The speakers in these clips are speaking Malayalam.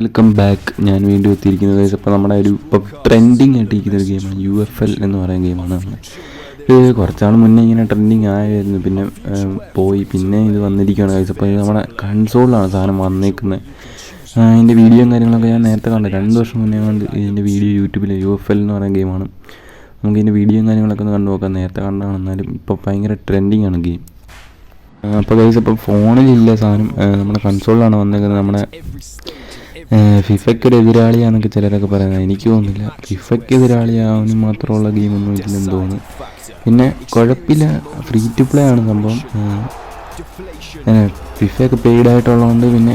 വെൽക്കം ബാക്ക് ഞാൻ വീണ്ടും എത്തിയിരിക്കുന്നത് ഇപ്പോൾ നമ്മുടെ ഒരു ഇപ്പോൾ ട്രെൻഡിങ് ആയിട്ടിരിക്കുന്ന ഒരു ഗെയിമാണ് യു എഫ് എൽ എന്ന് പറയുന്ന ഗെയിമാണ് നമ്മൾ ഇത് കുറച്ചാൾ മുന്നേ ഇങ്ങനെ ട്രെൻഡിങ് ആയായിരുന്നു പിന്നെ പോയി. പിന്നെ ഇത് വന്നിരിക്കുകയാണ് guys. അപ്പോൾ നമ്മുടെ കൺസോളിലാണ് സാധനം വന്നേക്കുന്നത്. അതിന്റെ വീഡിയോയും കാര്യങ്ങളൊക്കെ ഞാൻ നേരത്തെ കണ്ടു. രണ്ട് വർഷം മുന്നേ കണ്ട് ഇതിന്റെ വീഡിയോ യൂട്യൂബിൽ യു എഫ് എൽ എന്ന് പറയുന്ന ഗെയിമാണ് നമുക്ക് ഇതിന്റെ വീഡിയോയും കാര്യങ്ങളൊക്കെ ഒന്ന് കണ്ടു നോക്കാം. നേരത്തെ കണ്ടാണ് എന്നാലും ഇപ്പോൾ ഭയങ്കര ട്രെൻഡിങ് ആണ് ഗെയിം അപ്പോൾ ഗൈസ് ഇപ്പോൾ ഫോണിലില്ല സാധനം. നമ്മുടെ കൺസോളിലാണ് വന്നേക്കുന്നത്. നമ്മുടെ ഫിഫയ്ക്ക് ഒരു എതിരാളിയാന്നൊക്കെ ചിലരൊക്കെ പറയുന്നത്. എനിക്ക് തോന്നുന്നില്ല. ഫിഫയ്ക്ക് എതിരാളിയാവുന്ന മാത്രമുള്ള ഗെയിമൊന്നും ഇതിലെന്ന് തോന്നുന്നു പിന്നെ കുഴപ്പമില്ല. ഫ്രീ ടു പ്ലേ ആണ് സംഭവം. ഫിഫയൊക്കെ പെയ്ഡ് ആയിട്ടുള്ളതുകൊണ്ട് പിന്നെ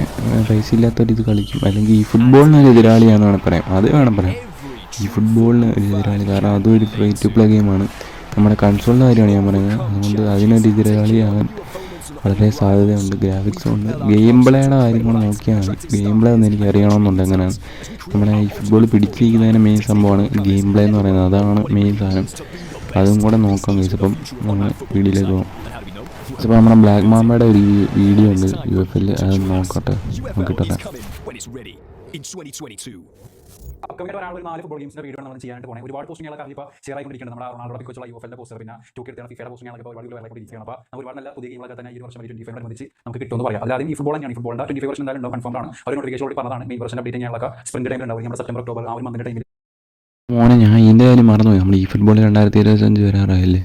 പൈസ ഇല്ലാത്തൊരിത് കളിക്കും. അല്ലെങ്കിൽ ഈ ഫുട്ബോളിന് ഒരു എതിരാളിയാണെന്ന് വേണം പറയാം. അത് വേണം പറയാം. ഈ ഫുട്ബോളിന് ഒരു എതിരാളി. കാരണം അതും ഒരു ഫ്രീ ടു പ്ലേ ഗെയിമാണ് നമ്മുടെ കൺസോളിന്റെ കാര്യമാണ് ഞാൻ പറയുന്നത്. അതുകൊണ്ട് അതിനൊരു എതിരാളിയാകാൻ വളരെ സാധ്യതയുണ്ട്. ഗ്രാഫിക്സും ഉണ്ട് ഗെയിം പ്ലേയുടെ കാര്യങ്ങൾ നോക്കിയാൽ മതി. ഗെയിം പ്ലേ ഒന്ന് എനിക്ക് അറിയണമെന്നുണ്ട്. എങ്ങനെയാണ്? നമ്മുടെ ഈ ഫുട്ബോൾ പിടിച്ചിരിക്കുന്നതിന് മെയിൻ സംഭവമാണ് ഗെയിം പ്ലേ എന്ന് പറയുന്നത്. അതാണ് മെയിൻ സാധനം. അതും കൂടെ നോക്കാം ഗൈസ് അപ്പം വീഡിയോയിലേക്ക് പോകാം ഇപ്പോൾ നമ്മുടെ ബ്ലാക്ക് മാമയുടെ ഒരു വീഡിയോ ഉണ്ട് യു എഫ് എൽ അത് നോക്കട്ടെ. നോക്കിട്ടെ when it's ready in 2022. Upcoming ഒരാൾ ഒരു നാല് ഫുട്ബോൾ ഗെയിംസിന്റെ വീഡിയോ നമ്മൾ ചെയ്യാനായിട്ട് പോകണേ ഒരുപാട് പോസ്റ്റുകളൊക്കെ അതിപ്പോൾ ഷെയർ ആയിക്കൊണ്ടിരിക്കുന്നത് നമ്മുടെ യു പോസ്റ്റർ പിന്നെ ഫിഫയുടെ പോസ്റ്റുകളൊക്കെ ഇപ്പോൾ ഒരുപാട് വരായിക്കൊണ്ടിരിക്കുകയാണ് അപ്പോൾ നമുക്ക് ഒരുപാട് നല്ല പുതിയ ഗെയിമുകളൊക്കെ തന്നെ ഈ ഒരു വർഷം ട്വന്റി ഫൈവ് അനുസരിച്ച് നമുക്ക് കിട്ടുമെന്ന് പറയാം. അല്ലാതെ ഈ ഫുട്ബോൾ തന്നെയാണ്. ഈ ഫുട്ബോളിന്റെ ട്വന്റി ഫൈവ് വർഷം എന്തായാലും കൺഫേം ആണ്. അവർ നോട്ടിഫിക്കേഷൻ കൂടി പറഞ്ഞതാണ്. മെയിൻ വർഷം അപ്ഡേറ്റ് ചെയ്യാനുള്ള സ്പ്രിംഗ് ടൈമിൽ ഉണ്ടാവും. നമ്മുടെ സെപ്റ്റംബർ ഒക്ടോബർ ആ ഒരു മന്തിന്റെ ടൈമിൽ മോനെ ഞാൻ ഇതിന്റെ കാര്യം മറന്നുപോയി. നമ്മൾ ഈ ഫുട്ബോൾ രണ്ടായിരത്തി ഇരുപത്തഞ്ച് വരാറായല്ലേ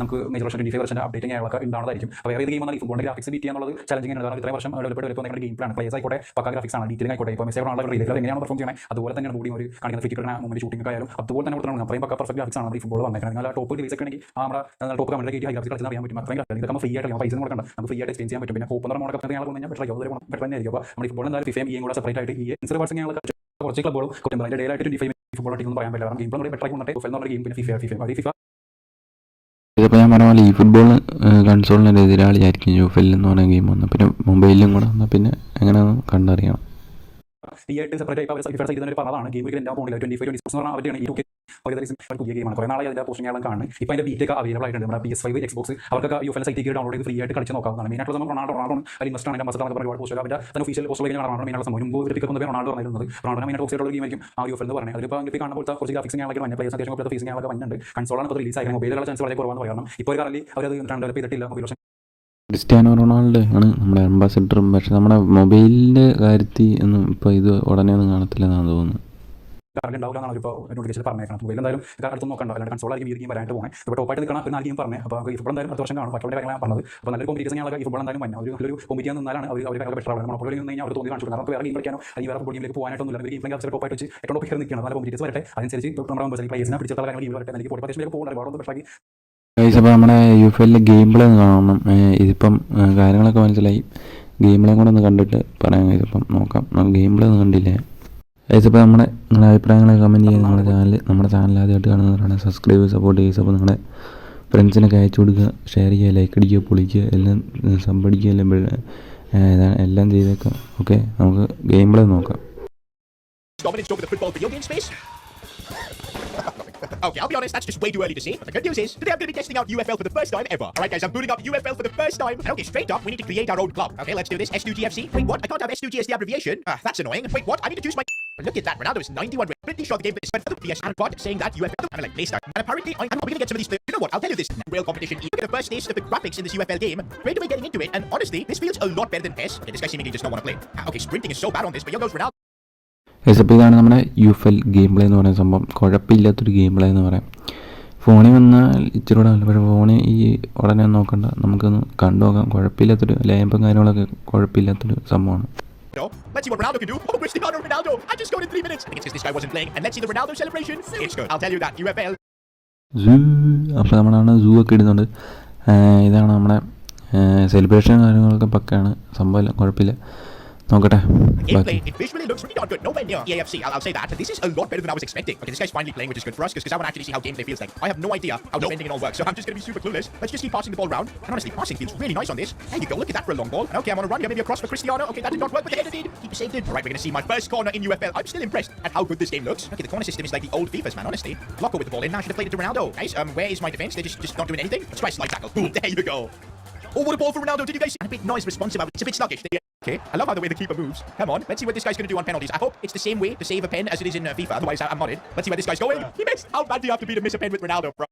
നമുക്ക് മേജർ വർഷം ട്വന്റി ഫൈവ് വർഷം അപ്ഡേറ്റ് ചെയ്യാനുള്ള ഉണ്ടാവുന്നതായിരിക്കും. അപ്പോൾ വേറെ ഗെയിം ഈ ഫുട്ബോളിന്റെ ഗ്രാഫിക്സ് ബീറ്റ് ചെയ്യാനുള്ളത് ചലഞ്ചിങ് ആണ് കാരണം ഇത്രയും വർഷം ഡെവലപ്പ് എടുക്കുന്ന നിങ്ങളുടെ ഗെയിം പ്ലാൻ പ്ലേസ് ആയിക്കോട്ടെ പക്ക ഗ്രാഫിക്സ് ആണ് ഡീറ്റെയിൽ ആയിക്കോട്ടെ. ഇപ്പോൾ മെസ്സേജ് ആണല്ലോ റീലുകൾ എങ്ങനെയാണ് പെർഫോം ചെയ്യുന്നത് അതുപോലെ തന്നെയാണ് കൂടി ഒരു കാണിക്കുന്ന ഫിറ്റിക്കൽ മൂന്ന് ഷൂട്ടിംഗ് ആയാലും അതുപോലെ തന്നെ കൊടുക്കണം അത്രയും പക്ക പെർഫെക്റ്റ് ഗ്രാഫിക്സ് ആണ് ഈ ഫുട്ബോൾ വന്നേക്കുന്നത്. നിങ്ങൾ ടോപ്പ് ഡിവൈസ് ഒക്കെ ആണെങ്കിൽ നമ്മുടെ ടോപ്പ് കമന്റ് ഹൈ ഗ്രാഫിക്സ് കളിച്ചാൽ അറിയാൻ പറ്റും. അത്രയും graphics. ഇതൊക്കെ ഫ്രീ ആയിട്ട് പൈസ കൊടുക്കണം നമുക്ക് ഫ്രീ ആയിട്ട് എക്സ്ചേഞ്ച് ചെയ്യാൻ പറ്റും. പിന്നെ കോപ്പ് എന്ന് പറഞ്ഞ മോഡൊക്കെ ഞങ്ങൾ കൊണ്ടുവന്നാൽ ബെറ്റർ അതൊരു ബെറ്റർ തന്നെ ആയിരിക്കും അപ്പോൾ നമ്മുടെ ഈ ഫുട്ബോൾ എന്തായാലും ഫിഫയും ഇയും കൂടെ സെപ്പറേറ്റ് ആയിട്ട് ഈ ഇൻസർ വാട്സ് ഞങ്ങൾ കുറച്ച് ക്ലബ്ബുകളും അതിന്റെ ഡേലായിട്ട് ട്വന്റി ഫൈവ് ഫുട്ബോൾ ടീം പറയാൻ പറ്റില്ല. കാരണം ഗെയിം പ്ലേ ബെറ്റർ ആയി കൊണ്ടിട്ട് എന്ന് ഗെയിം പിന്നെ ഫിഫ ഫിഫ ഫിഫ ഇതിപ്പോൾ ഞാൻ പറഞ്ഞ പോലെ ഈ ഫുട്ബോൾ കൺസോളിന്റെ എതിരാളിയായിരിക്കും യു എഫ് എൽ എന്ന് പറയുന്ന ഗെയിം വന്നത് പിന്നെ മൊബൈലിലും കൂടെ വന്നാൽ പിന്നെ എങ്ങനെയാണെന്ന് കണ്ടറിയണം. ഈ ആയിട്ട് സെപ്പറേറ്റ് ആയി അവർ പറഞ്ഞതാണ് ഗെയിം ഒരിക്കലും എന്റെ പോകുന്നില്ല ട്വന്റി ഫൈവ് ട്വന്റി സിക്സ് എന്ന് പറഞ്ഞാൽ അവരുടെയാണ് ഒരു പുതിയ ഗെയിമാണ് കുറേ നാളെ അതിന്റെ പോസ്റ്റിംഗ് ആളും കാണും ഇപ്പോൾ അതിന്റെ ബീറ്റൊക്കെ അവൈലബിൾ ആയിട്ടുണ്ട്. നമ്മുടെ P S five X box അവർക്കൊക്കെ U F site download free ആയിട്ട് കളിച്ച് നോക്കാവുന്നതാണ്. മെയിൻ ആയിട്ട് നമ്മൾ റൊണാൾഡോ റൊണാൾഡോ അതിൽ ഇൻവെസ്റ്റ് ആണ് മസ്റ്റാണ് ഒരുപാട് പോസ്റ്റ് അവരുടെ തന്നെ ഒഫീഷ്യൽ പോസ്റ്റ് കഴിഞ്ഞാൽ റൊണാൾഡോ മെയിനുള്ള സംഭവം. മുമ്പ് ഒരു പിക്കൊന്നും റൊണാൾഡോ പറഞ്ഞിരുന്നത്. റൊണാൾഡോ മെയിൻ ഓക്സൈഡ് ഗെയിം ആയിരിക്കും. ആ യു എൽ എന്ന് പറയുന്നത്. അതിപ്പോൾ അങ്ങനെ കാണുമ്പോൾ കുറച്ച് ഗ്രാഫിക്സ് ഞങ്ങളൊക്കെ വന്ന. പ്ലേസ് അത്യാവശ്യം ഫീസിംഗ് ഫീസ് ഞങ്ങളൊക്കെ വന്നിട്ടുണ്ട്. കൺസോളാണ് റിലീസ് മൊബൈലുള്ള ചാൻസ് വളരെ ഇപ്പോൾ ഒരു അവർ അത് ഡെവലപ്പ് ചെയ്തിട്ടില്ല. ക്രിസ്ത്യാനോ റൊണാൾഡോ ആണ് നമ്മുടെ അംബാസിഡറും പക്ഷെ നമ്മുടെ മൊബൈലിന്റെ കാര്യത്തിൽ ഒന്നും ഇപ്പോൾ ഇത് ഉടനെ ഒന്നും കാണത്തില്ലെന്നാണ് തോന്നുന്നത്. പറഞ്ഞേക്കണം. എന്തായാലും അല്ലാണ്ട് അപ്പോൾ എന്തായാലും അടുത്ത വർഷം കാണും. അപ്പോൾ ഫുട്ബോൾ എന്തായാലും ഒരു നല്ലൊരു നിന്നാലാണ് കാണിച്ചു വേറെ വേറെ വെച്ച് ഏറ്റവും വരട്ടെ. ഗൈസ് അപ്പോൾ നമ്മുടെ യു എഫ് എല്ലിൽ ഗെയിം പ്ലേ ഒന്ന് കാണണം ഇതിപ്പം കാര്യങ്ങളൊക്കെ മനസ്സിലായി. ഗെയിം പ്ലേ കൂടെ ഒന്ന് കണ്ടിട്ട് പറയാം. ഗൈസ് അപ്പം നോക്കാം ഗെയിം പ്ലേ ഒന്നും കണ്ടില്ലേ? ഗൈസ് അപ്പോൾ നമ്മുടെ നിങ്ങളുടെ അഭിപ്രായങ്ങളൊക്കെ കമന്റ് ചെയ്യുക നമ്മുടെ ചാനൽ നമ്മുടെ ചാനൽ ആദ്യമായിട്ട് കാണുന്നവരാണ്. സബ്സ്ക്രൈബ് സപ്പോർട്ട് ചെയ്യുക. അപ്പോൾ നിങ്ങളുടെ ഫ്രണ്ട്സിനൊക്കെ അയച്ചു കൊടുക്കുക. ഷെയർ ചെയ്യുക ലൈക്ക് അടിക്കുക പൊളിക്കുക എല്ലാം സംഭടിക്കുക എല്ലാം എല്ലാം ചെയ്തേക്കാം ഓക്കെ നമുക്ക് ഗെയിം പ്ലേ നോക്കാം. Okay, I'll be honest, that's just way too early to see. But the good news is, today I'm going to be testing out UFL for the first time ever. Alright, guys, I'm booting up UFL for the first time. And okay, straight up, we need to create our own club. Okay, let's do this. S2GFC. Wait, what? I can't have S2G as the abbreviation. Ah, that's annoying. Wait, what? I need to choose my. Look at that, Ronaldo is 91. We're pretty sure the game is for the PS and saying that UFL. I'm like, start. And apparently, I'm probably gonna get some of these. You know what? I'll tell you this. Real competition. Look at the first taste of the graphics in this UFL game. Great way getting into it, and honestly, this feels a lot better than PES. Okay, this guy seemingly does not want to play. Ah, Okay, sprinting is so bad on this, but here goes Ronaldo. Guys അപ്പോൾ ഇതാണ് നമ്മുടെ U F L game play എന്ന് പറയുന്ന സംഭവം കുഴപ്പമില്ലാത്തൊരു ഗെയിം പ്ലേ എന്ന് പറയാം ഫോണിൽ വന്നാൽ ഇച്ചിരി കൂടെ നല്ല പക്ഷേ ഫോണിൽ ഈ ഉടനെ നോക്കണ്ട നമുക്കൊന്ന് കണ്ടു നോക്കാം കുഴപ്പമില്ലാത്തൊരു ലേമ്പും കാര്യങ്ങളൊക്കെ കുഴപ്പമില്ലാത്തൊരു സംഭവമാണ് No. Let's see what Ronaldo can do. Oh, Cristiano Ronaldo! I just scored in three minutes. I guess this guy wasn't playing. And let's see the Ronaldo celebration. It's good. I'll tell you that. UFL. സൂ അപ്പോൾ നമ്മളാണ് സൂ ഒക്കെ ഇടുന്നുണ്ട് ഇതാണ് നമ്മുടെ സെലിബ്രേഷൻ കാര്യങ്ങളൊക്കെ പക്കയാണ് സംഭവമില്ല കുഴപ്പമില്ല നോക്കട്ടെ ബാക്കി Gameplay, it visually looks really not good. Nowhere near EAFC, I'll, I'll say that. This is a lot better than I was expecting. Okay, this guy's finally playing, which is good for us, because I want to actually see how gameplay feels like. I have no idea how defending and all works, so I'm just going to be super clueless. Let's just keep passing the ball around. And honestly, passing feels really nice on this. There you go, look at that for a long ball. Okay, I'm on a run here, maybe a cross for Cristiano. Okay, that did not work, but the header did. Keep it saved in. All right, we're going to see my first corner in UFL. I'm still impressed at how good this game looks. Okay, the corner system is like the old FIFA's, man, honestly. Loco with the ball in, now I should have played it to Ronaldo. Guys, um, where is my defense? They're just, just not doing anything. Let's try a slide tackle. Boom, there you go. Oh, what a ball for Ronaldo. Did you guys see? A bit noise responsive. It's a bit sluggish. Okay, I love how the way the keeper moves. Come on, let's see what this guy's going to do on penalties. I hope it's the same way to save a pen as it is in uh, FIFA. Otherwise, I- I'm not in. Let's see where this guy's going. He missed. How bad do you have to be to miss a pen with Ronaldo, bro?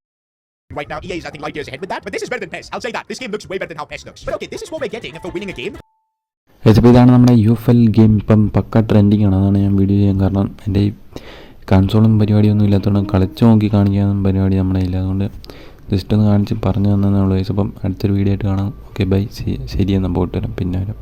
Right now, EA is, I think, light years ahead with that. But this is better than PES. I'll say that. This game looks way better than how PES looks. But okay, this is what we're getting for winning a game. ഇതിപ്പോൾ ഇതാണ് നമ്മുടെ യു എഫ് എൽ ഗെയിം ഇപ്പം പക്ക ട്രെൻഡിങ് ആണ് അതാണ് ഞാൻ വീഡിയോ ചെയ്യാൻ കാരണം എൻ്റെ ഈ കൺസോളും പരിപാടിയൊന്നും ഇല്ലാത്തതുകൊണ്ട് കളിച്ച് നോക്കി കാണിക്കാനും പരിപാടി നമ്മുടെ ഇല്ല അതുകൊണ്ട് ജസ്റ്റ് ഒന്ന് കാണിച്ച് പറഞ്ഞു തന്നേ ഉള്ളൂ ഗൈസ് അപ്പം അടുത്തൊരു വീഡിയോ ആയിട്ട് കാണാം ഓക്കെ ബൈ ശരി എന്നാൽ പോയിട്ട് വരാം പിന്നെ വരാം